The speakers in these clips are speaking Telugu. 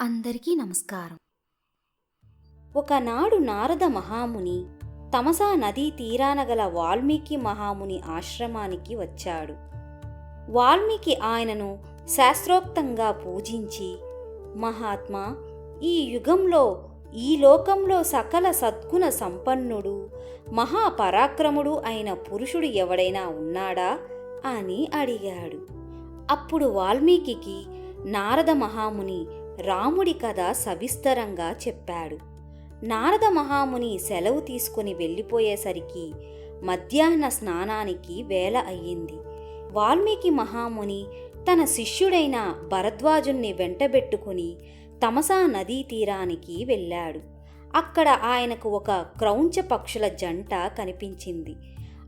అందరికీ నమస్కారం. ఒకనాడు నారద మహాముని తమసా నదీ తీరాన గల వాల్మీకి మహాముని ఆశ్రమానికి వచ్చాడు. వాల్మీకి ఆయనను శాస్త్రోక్తంగా పూజించి మహాత్మా ఈ యుగంలో ఈ లోకంలో సకల సద్గుణ సంపన్నుడు మహాపరాక్రముడు అయిన పురుషుడు ఎవడైనా ఉన్నాడా? అని అడిగాడు. అప్పుడు వాల్మీకి నారద మహాముని రాముడి కథ సవిస్తరంగా చెప్పాడు. నారద మహాముని సెలవు తీసుకుని వెళ్ళిపోయేసరికి మధ్యాహ్న స్నానానికి వేళ అయ్యింది. వాల్మీకి మహాముని తన శిష్యుడైన భరద్వాజుణ్ణి వెంటబెట్టుకుని తమసా నదీ తీరానికి వెళ్ళాడు. అక్కడ ఆయనకు ఒక క్రౌంచ పక్షుల జంట కనిపించింది.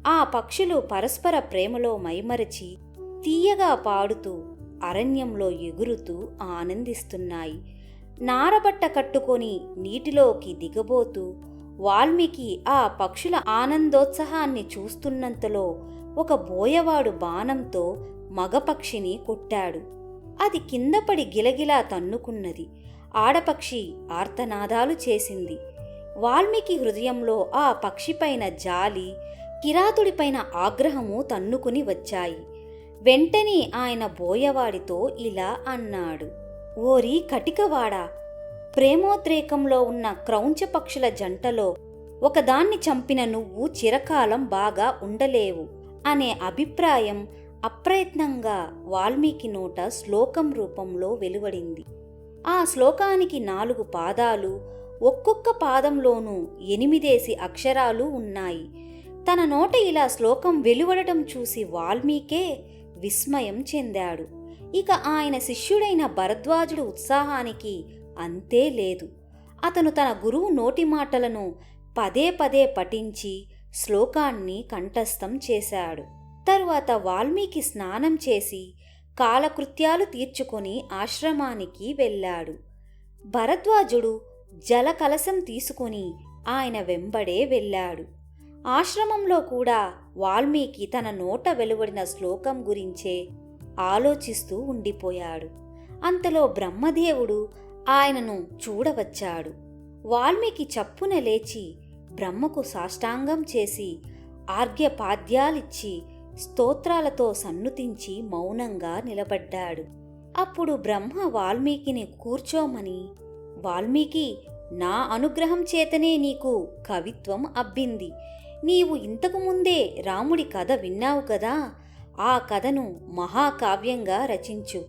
ఆ పక్షులు పరస్పర ప్రేమలో మైమరచి తీయగా పాడుతూ అరణ్యంలో ఎగురుతూ ఆనందిస్తున్నాయి. నారబట్ట కట్టుకొని నీటిలోకి దిగబోతూ వాల్మీకి ఆ పక్షుల ఆనందోత్సాహాన్ని చూస్తున్నంతలో ఒక బోయవాడు బాణంతో మగపక్షిని కొట్టాడు. అది కిందపడి గిలగిలా తన్నుకున్నది. ఆడపక్షి ఆర్తనాదాలు చేసింది. వాల్మీకి హృదయంలో ఆ పక్షిపైన జాలి కిరాతుడిపైన ఆగ్రహము తన్నుకుని వచ్చాయి. వెంటనే ఆయన బోయవాడితో ఇలా అన్నాడు. ఓరి కటికవాడా ప్రేమోద్రేకంలో ఉన్న క్రౌంచ పక్షుల జంటలో ఒకదాన్ని చంపిన నువ్వు చిరకాలం బాగా ఉండలేవు అనే అభిప్రాయం అప్రయత్నంగా వాల్మీకి నోట శ్లోకం రూపంలో వెలువడింది. ఆ శ్లోకానికి నాలుగు పాదాలు ఒక్కొక్క పాదంలోనూ ఎనిమిదేసి అక్షరాలు ఉన్నాయి. తన నోట ఇలా శ్లోకం వెలువడటం చూసి వాల్మీకే విస్మయం చెందాడు. ఇక ఆయన శిష్యుడైన భరద్వాజుడు ఉత్సాహానికి అంతే లేదు. అతను తన గురువు నోటి మాటలను పదే పదే పఠించి శ్లోకాన్ని కంఠస్థం చేశాడు. తరువాత వాల్మీకి స్నానం చేసి కాలకృత్యాలు తీర్చుకొని ఆశ్రమానికి వెళ్ళాడు. భరద్వాజుడు జలకలశం తీసుకుని ఆయన వెంబడే వెళ్ళాడు. ఆశ్రమంలో కూడా వాల్మీకి తన నోట వెలువడిన శ్లోకం గురించే ఆలోచిస్తూ ఉండిపోయాడు. అంతలో బ్రహ్మదేవుడు ఆయనను చూడవచ్చాడు. వాల్మీకి చప్పున లేచి బ్రహ్మకు సాష్టాంగం చేసి ఆర్ఘ్యపాద్యాలిచ్చి స్తోత్రాలతో సన్నుతించి మౌనంగా నిలబడ్డాడు. అప్పుడు బ్రహ్మ వాల్మీకిని కూర్చోమని వాల్మీకి నా అనుగ్రహం చేతనే నీకు కవిత్వం అబ్బింది. నీవు ఇంతకు ముందే రాముడి కథ విన్నావు కదా? ఆ కథను మహాకావ్యంగా రచించు.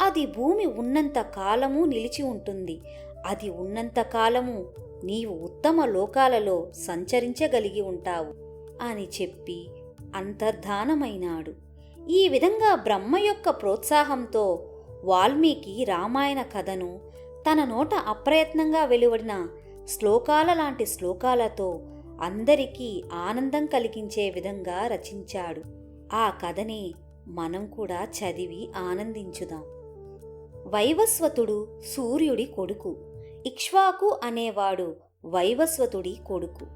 అది భూమి ఉన్నంత కాలము నిలిచి ఉంటుంది. అది ఉన్నంత కాలము నీవు ఉత్తమ లోకాలలో సంచరించగలిగి ఉంటావు అని చెప్పి అంతర్ధానమైనాడు. ఈ విధంగా బ్రహ్మ యొక్క ప్రోత్సాహంతో వాల్మీకి రామాయణ కథను తన నోట అప్రయత్నంగా వెలువడిన శ్లోకాల లాంటి శ్లోకాలతో అందరికీ ఆనందం కలిగించే విధంగా రచించాడు. ఆ కథని మనం కూడా చదివి ఆనందించుదాం. వైవస్వతుడు సూర్యుడి కొడుకు. ఇక్ష్వాకు అనేవాడు వైవస్వతుడి కొడుకు.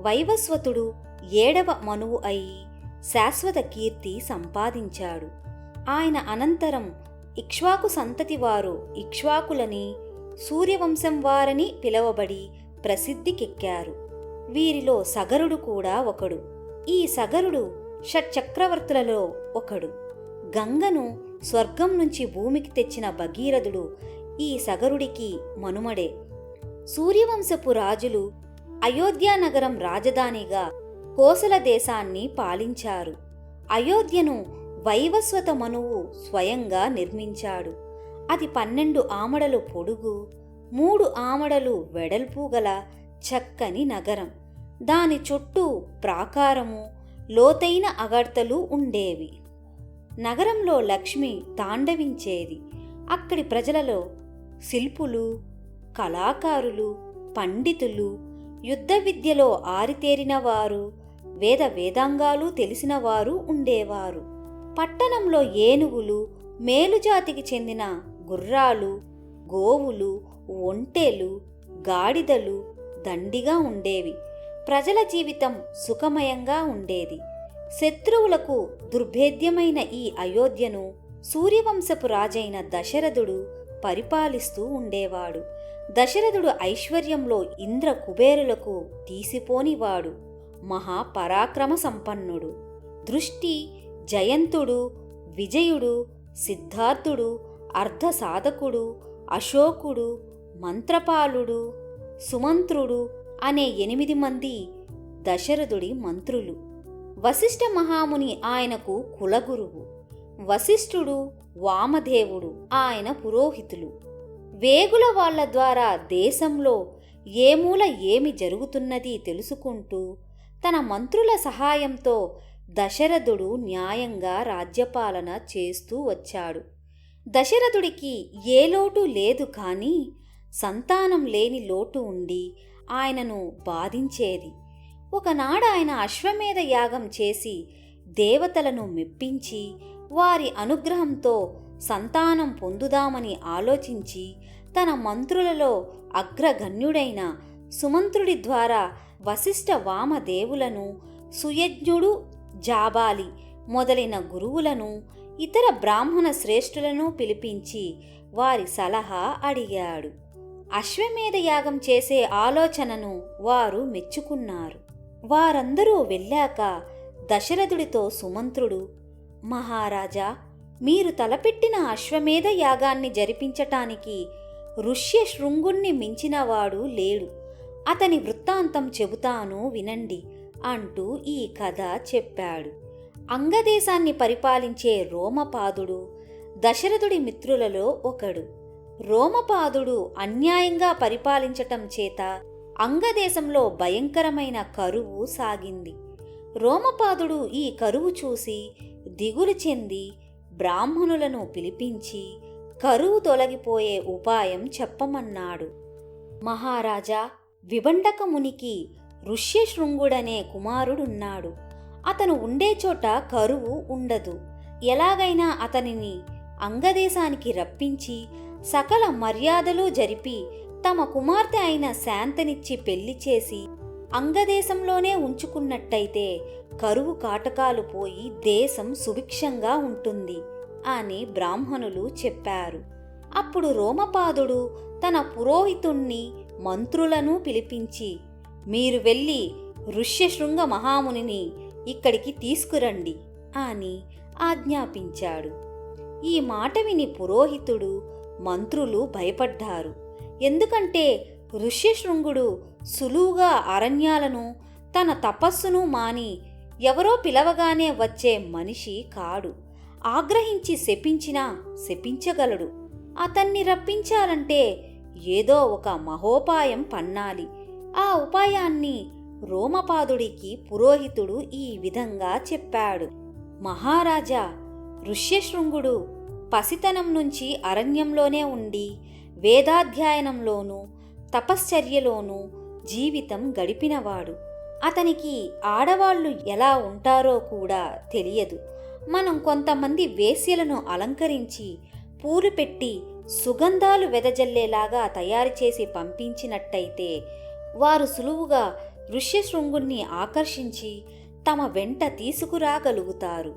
వైవస్వతుడు ఏడవ మనువు అయి శాశ్వత కీర్తి సంపాదించాడు. ఆయన అనంతరం ఇక్ష్వాకు సంతతి వారు ఇక్ష్వాకులని సూర్యవంశం వారని పిలవబడి ప్రసిద్ధికెక్కారు. వీరిలో సగరుడు కూడా ఒకడు. ఈ సగరుడు షట్చక్రవర్తులలో ఒకడు. గంగను స్వర్గం నుంచి భూమికి తెచ్చిన భగీరథుడు ఈ సగరుడికి మనుమడే. సూర్యవంశపు రాజులు అయోధ్యానగరం రాజధానిగా కోసల దేశాన్ని పాలించారు. అయోధ్యను వైవస్వత మనువు స్వయంగా నిర్మించాడు. అది పన్నెండు ఆమడలు పొడుగు మూడు ఆమడలు వెడల్పు గల చక్కని నగరం. దాని చుట్టూ ప్రాకారము లోతైన అగడ్తలు ఉండేవి. నగరంలో లక్ష్మి తాండవించేది. అక్కడి ప్రజలలో శిల్పులు కళాకారులు పండితులు యుద్ధ విద్యలో ఆరితేరిన వారు వేద వేదాంగాలు తెలిసిన వారు ఉండేవారు. పట్టణంలో ఏనుగులు మేలుజాతికి చెందిన గుర్రాలు గోవులు ఒంటెలు గాడిదలు దండిగా ఉండేవి. ప్రజల జీవితం సుఖమయంగా ఉండేది. శత్రువులకు దుర్భేద్యమైన ఈ అయోధ్యను సూర్యవంశపు రాజైన దశరథుడు పరిపాలిస్తూ ఉండేవాడు. దశరథుడు ఐశ్వర్యంలో ఇంద్ర కుబేరులకు తీసిపోనివాడు. మహాపరాక్రమ సంపన్నుడు. దృష్టి జయంతుడు విజయుడు సిద్ధార్థుడు అర్ధసాధకుడు అశోకుడు మంత్రపాలుడు సుమంత్రుడు అనే ఎనిమిది మంది దశరథుడి మంత్రులు. వశిష్ఠ మహాముని ఆయనకు కులగురువు. వశిష్ఠుడు వామదేవుడు ఆయన పురోహితులు. వేగుల వాళ్ళ ద్వారా దేశంలో ఏ మూల ఏమి జరుగుతున్నది తెలుసుకుంటూ తన మంత్రుల సహాయంతో దశరథుడు న్యాయంగా రాజ్యపాలన చేస్తూ వచ్చాడు. దశరథుడికి ఏ లోటు లేదు కానీ సంతానం లేని లోటు ఉండి ఆయనను బాధించేది. ఒకనాడు ఆయన అశ్వమేధ యాగం చేసి దేవతలను మెప్పించి వారి అనుగ్రహంతో సంతానం పొందుదామని ఆలోచించి తన మంత్రులలో అగ్రగణ్యుడైన సుమంత్రుడి ద్వారా వశిష్ఠ వామదేవులను సుయజ్ఞుడు జాబాలి మొదలైన గురువులను ఇతర బ్రాహ్మణ శ్రేష్ఠులను పిలిపించి వారి సలహా అడిగాడు. అశ్వమేధ యాగం చేసే ఆలోచనను వారు మెచ్చుకున్నారు. వారందరూ వెళ్ళాక దశరథుడితో సుమంత్రుడు మహారాజా మీరు తలపెట్టిన అశ్వమేధ యాగాన్ని జరిపించటానికి ఋష్య శృంగుణ్ణి మించినవాడు లేడు. అతని వృత్తాంతం చెబుతాను వినండి అంటూ ఈ కథ చెప్పాడు. అంగదేశాన్ని పరిపాలించే రోమపాదుడు దశరథుడి మిత్రులలో ఒకడు. రోమపాదుడు అన్యాయంగా పరిపాలించటం చేత అంగదేశంలో భయంకరమైన కరువు సాగింది. రోమపాదుడు ఈ కరువు చూసి దిగులు చెంది బ్రాహ్మణులను పిలిపించి కరువు తొలగిపోయే ఉపాయం చెప్పమన్నాడు. మహారాజా విభండకమునికి ఋష్యశృంగుడనే కుమారుడున్నాడు. అతను ఉండే చోట కరువు ఉండదు. ఎలాగైనా అతనిని అంగదేశానికి రప్పించి సకల మర్యాదలు జరిపి తమ కుమార్తె అయిన శాంతనిచ్చి పెళ్ళి చేసి అంగదేశంలోనే ఉంచుకున్నట్టయితే కరువు కాటకాలు పోయి దేశం సుభిక్షంగా ఉంటుంది అని బ్రాహ్మణులు చెప్పారు. అప్పుడు రోమపాదుడు తన పురోహితుణ్ణి మంత్రులను పిలిపించి మీరు వెళ్ళి ఋష్యశృంగ మహామునిని ఇక్కడికి తీసుకురండి అని ఆజ్ఞాపించాడు. ఈ మాట విని పురోహితుడు మంత్రులు భయపడ్డారు. ఎందుకంటే ఋష్యశృంగుడు సులువుగా అరణ్యాలను తన తపస్సును మాని ఎవరో పిలవగానే వచ్చే మనిషి కాడు. ఆగ్రహించి శపించినా శపించగలడు. అతన్ని రప్పించాలంటే ఏదో ఒక మహోపాయం పన్నాలి. ఆ ఉపాయాన్ని రోమపాదుడికి పురోహితుడు ఈ విధంగా చెప్పాడు. మహారాజా ఋష్యశృంగుడు పసితనం నుంచి అరణ్యంలోనే ఉండి వేదాధ్యయనంలోనూ తపశ్చర్యలోనూ జీవితం గడిపినవాడు. అతనికి ఆడవాళ్ళు ఎలా ఉంటారో కూడా తెలియదు. మనం కొంతమంది వేశ్యలను అలంకరించి పూలు పెట్టి సుగంధాలు వెదజల్లేలాగా తయారు చేసి పంపించినట్టయితే వారు సులువుగా ఋష్యశృంగుణ్ణి ఆకర్షించి తమ వెంట తీసుకురాగలుగుతారు.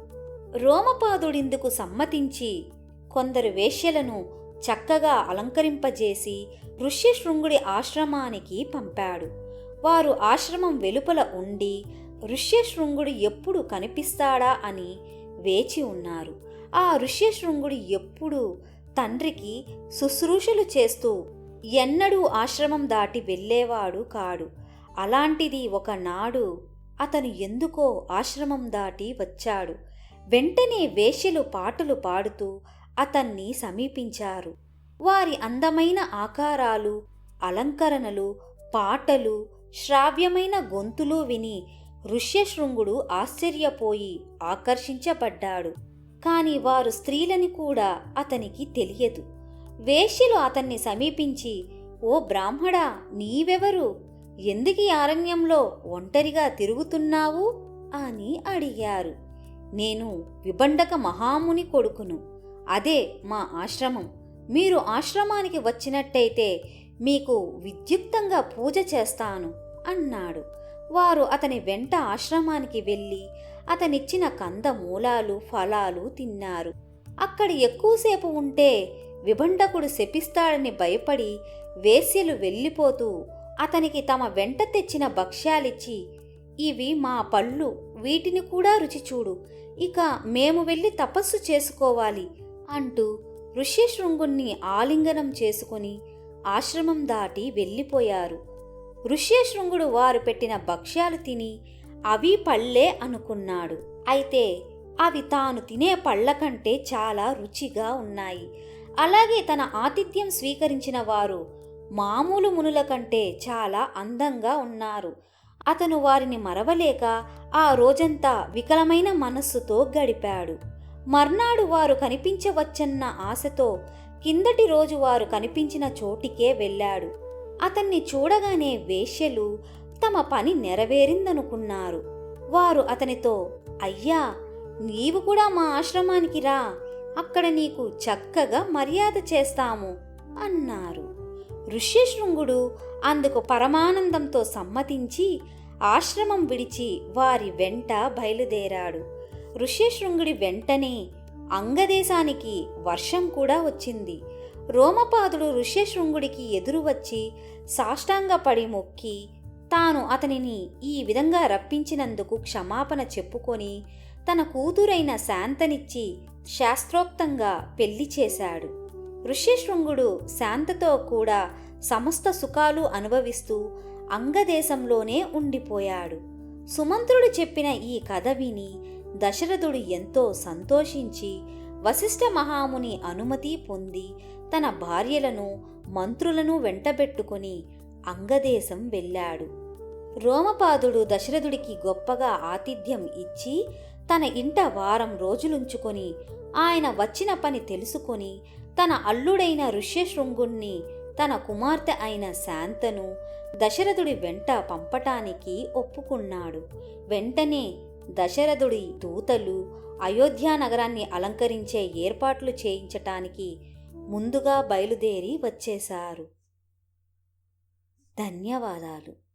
రోమపాదుడిందుకు సమ్మతించి కొందరు వేశ్యలను చక్కగా అలంకరింపజేసి ఋష్యశృంగుడి ఆశ్రమానికి పంపాడు. వారు ఆశ్రమం వెలుపల ఉండి ఋష్యశృంగుడు ఎప్పుడు కనిపిస్తాడా అని వేచి ఉన్నారు. ఆ ఋష్యశృంగుడు ఎప్పుడు తండ్రికి శుశ్రూషలు చేస్తూ ఎన్నడూ ఆశ్రమం దాటి వెళ్ళేవాడు కాడు. అలాంటిది ఒకనాడు అతను ఎందుకో ఆశ్రమం దాటి వచ్చాడు. వెంటనే వేశ్యలు పాటలు పాడుతూ అతన్ని సమీపించారు. వారి అందమైన ఆకారాలు అలంకరణలు పాటలు శ్రావ్యమైన గొంతులు విని ఋష్యశృంగుడు ఆశ్చర్యపోయి ఆకర్షించబడ్డాడు. కాని వారు స్త్రీలని కూడా అతనికి తెలియదు. వేశ్యలు అతన్ని సమీపించి ఓ బ్రాహ్మడా నీవెవరు? ఎందుకు అరణ్యంలో ఒంటరిగా తిరుగుతున్నావు? అని అడిగారు. నేను విబండక మహాముని కొడుకును. అదే మా ఆశ్రమం. మీరు ఆశ్రమానికి వచ్చినట్టయితే మీకు విద్యుక్తంగా పూజ చేస్తాను అన్నాడు. వారు అతని వెంట ఆశ్రమానికి వెళ్ళి అతనిచ్చిన కందమూలాలు ఫలాలు తిన్నారు. అక్కడ ఎక్కువసేపు ఉంటే విభండకుడు శపిస్తాడని భయపడి వేశ్యలు వెళ్ళిపోతూ అతనికి తమ వెంట తెచ్చిన భక్ష్యాలిచ్చి ఇవి మా పళ్ళు వీటిని కూడా రుచి చూడు. ఇక మేము వెళ్ళి తపస్సు చేసుకోవాలి. అంటూ ఋష్యశృంగుణ్ణి ఆలింగనం చేసుకుని ఆశ్రమం దాటి వెళ్ళిపోయారు. ఋష్యశృంగుడు వారు పెట్టిన భక్ష్యాలు తిని అవి పళ్ళే అనుకున్నాడు. అయితే అవి తాను తినే పళ్ళ కంటే చాలా రుచిగా ఉన్నాయి. అలాగే తన ఆతిథ్యం స్వీకరించిన వారు మామూలు మునుల కంటే చాలా అందంగా ఉన్నారు. అతను వారిని మరవలేక ఆ రోజంతా వికలమైన మనస్సుతో గడిపాడు. మర్నాడు వారు కనిపించవచ్చన్న ఆశతో కిందటి రోజు వారు కనిపించిన చోటికే వెళ్ళాడు. అతన్ని చూడగానే వేశ్యలు తమ పని నెరవేరిందనుకున్నారు. వారు అతనితో అయ్యా నీవు కూడా మా ఆశ్రమానికి రా. అక్కడ నీకు చక్కగా మర్యాద చేస్తాము అన్నారు. ఋష్యశృంగుడు అందుకు పరమానందంతో సమ్మతించి ఆశ్రమం విడిచి వారి వెంట బయలుదేరాడు. ఋష్యశృంగుడి వెంటనే అంగదేశానికి వర్షం కూడా వచ్చింది. రోమపాదుడు ఋష్యశృంగుడికి ఎదురు వచ్చి సాష్టాంగపడి మొక్కి తాను అతనిని ఈ విధంగా రప్పించినందుకు క్షమాపణ చెప్పుకొని తన కూతురైన శాంతనిచ్చి శాస్త్రోక్తంగా పెళ్ళి చేశాడు. ఋష్యశృంగుడు శాంతతో కూడా సమస్త సుఖాలు అనుభవిస్తూ అంగదేశంలోనే ఉండిపోయాడు. సుమంత్రుడు చెప్పిన ఈ కథ విని దశరథుడు ఎంతో సంతోషించి వశిష్ఠ మహాముని అనుమతి పొంది తన భార్యలను మంత్రులను వెంటబెట్టుకుని అంగదేశం వెళ్ళాడు. రోమపాదుడు దశరథుడికి గొప్పగా ఆతిథ్యం ఇచ్చి తన ఇంట వారం రోజులుంచుకొని ఆయన వచ్చిన పని తెలుసుకొని తన అల్లుడైన ఋష్యశృంగుణ్ణి తన కుమార్తె అయిన శాంతను దశరథుడి వెంట పంపటానికి ఒప్పుకున్నాడు. వెంటనే దశరథుడి దూతలు అయోధ్యా నగరాన్ని అలంకరించే ఏర్పాట్లు చేయించటానికి ముందుగా బయలుదేరి వచ్చేశారు. ధన్యవాదాలు.